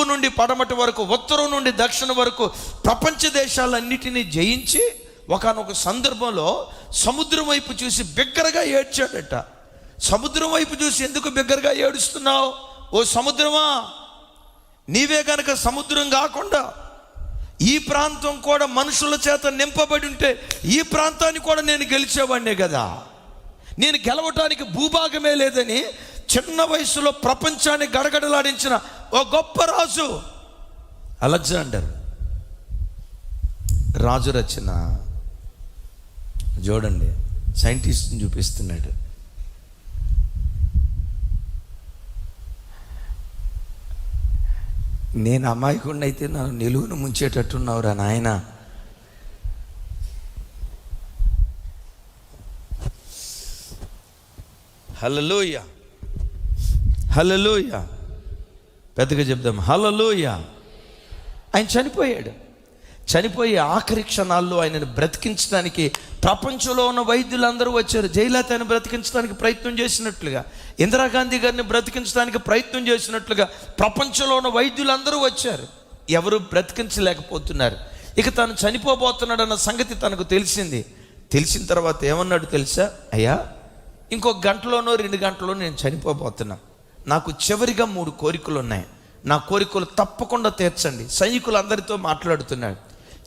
తూర్పు నుండి పడమటి వరకు ఉత్తరం నుండి దక్షిణ వరకు ప్రపంచ దేశాలన్నిటినీ జయించి ఒకనొక సందర్భంలో సముద్రం వైపు చూసి బిగ్గరగా ఏడ్చాడట. సముద్రం వైపు చూసి ఎందుకు బిగ్గరగా ఏడుస్తున్నావు? ఓ సముద్రమా? నీవే గనక సముద్రం కాకుండా ఈ ప్రాంతం కూడా మనుషుల చేత నింపబడి ఉంటే ఈ ప్రాంతాన్ని కూడా నేను గెలిచేవాడినే కదా. నేను గెలవటానికి భూభాగమే లేదని చిన్న వయసులో ప్రపంచాన్ని గడగడలాడించిన ఓ గొప్ప రాజు. అలెగ్జాండర్. రాజు రచన. చూడండి సైంటిస్ట్ని చూపిస్తున్నాడు. నేను అమాయకుండా అయితే నన్ను నిలువును ముంచేటట్టున్నావురా నాయన. హలలోయ హలలోయ పెద్దగా చెప్దాం. హలలోయ ఆయన చనిపోయాడు. చనిపోయి ఆఖరి క్షణాల్లో ఆయనను బ్రతికించడానికి ప్రపంచంలో ఉన్న వైద్యులందరూ వచ్చారు. జయలలిత ఆయన బ్రతికించడానికి ప్రయత్నం చేసినట్లుగా ఇందిరాగాంధీ గారిని బ్రతికించడానికి ప్రయత్నం చేసినట్లుగా ప్రపంచంలో ఉన్న వైద్యులందరూ వచ్చారు. ఎవరు బ్రతికించలేకపోతున్నారు. ఇక తను చనిపోబోతున్నాడన్న సంగతి తనకు తెలిసింది. తెలిసిన తర్వాత ఏమన్నాడు తెలుసా? అయ్యా ఇంకొక గంటలోనో రెండు గంటలో నేను చనిపోబోతున్నా. నాకు చివరిగా మూడు కోరికలు ఉన్నాయి నా కోరికలు తప్పకుండా తీర్చండి. సైనికులందరితో మాట్లాడుతున్నాడు.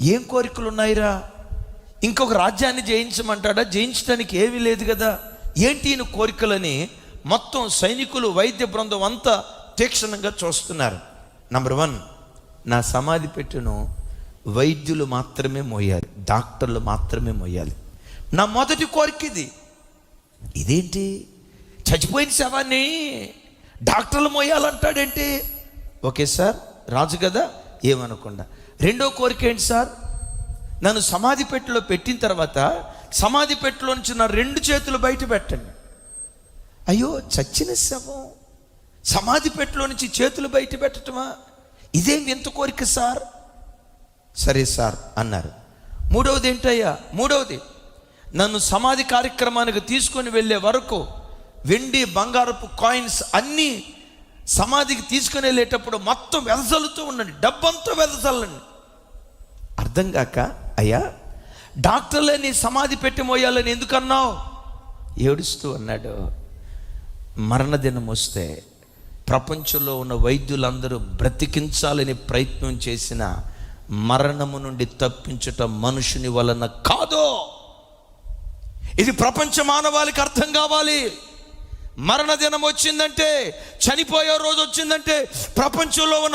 ఏం కోరికలు ఉన్నాయిరా ఇంకొక రాజ్యాన్ని జయించమంటాడా? జయించడానికి ఏమీ లేదు కదా. ఏంటి ఈయన కోరికలని? మొత్తం సైనికులు వైద్య బృందం అంతా తీక్షణంగా చూస్తున్నారు. నంబర్ వన్ నా సమాధి పెట్టును వైద్యులు మాత్రమే మోయాలి. డాక్టర్లు మాత్రమే మోయాలి. నా మొదటి కోరిక ఇది. ఇదేంటి? చచ్చిపోయిన శవాన్ని డాక్టర్లు మోయాలంటాడేంటి? ఓకే సార్ రాజు కదా ఏమనకుండా. రెండో కోరిక ఏంటి సార్? నన్ను సమాధి పెట్టెలో పెట్టిన తర్వాత సమాధి పెట్టెలో నుంచి నా రెండు చేతులు బయట పెట్టండి. అయ్యో చచ్చిన శవం. సమాధి పెట్టెలో నుంచి చేతులు బయట పెట్టటమా? ఇదేం ఎంత కోరిక సార్? సరే సార్ అన్నారు. మూడవది ఏంటయ్యా? మూడవది నన్ను సమాధి కార్యక్రమానికి తీసుకొని వెళ్ళే వరకు వెండి బంగారపు కాయిన్స్ అన్నీ సమాధికి తీసుకొని వెళ్ళేటప్పుడు మొత్తం వెదజల్లుతూ ఉండండి. డబ్బంతా వెదజల్లండి అర్థం కాక అయ్యా డాక్టర్లే నీ సమాధి పెట్టి మోయాలని ఎందుకన్నావు? ఏడుస్తూ అన్నాడు. మరణదినం వస్తే ప్రపంచంలో ఉన్న వైద్యులందరూ బ్రతికించాలని ప్రయత్నం చేసిన మరణము నుండి తప్పించటం మనుషుని వలన కాదు. ఇది ప్రపంచ మానవాళికి అర్థం కావాలి. మరణ దినం వచ్చిందంటే చనిపోయే రోజు వచ్చిందంటే ప్రపంచంలో ఉన్న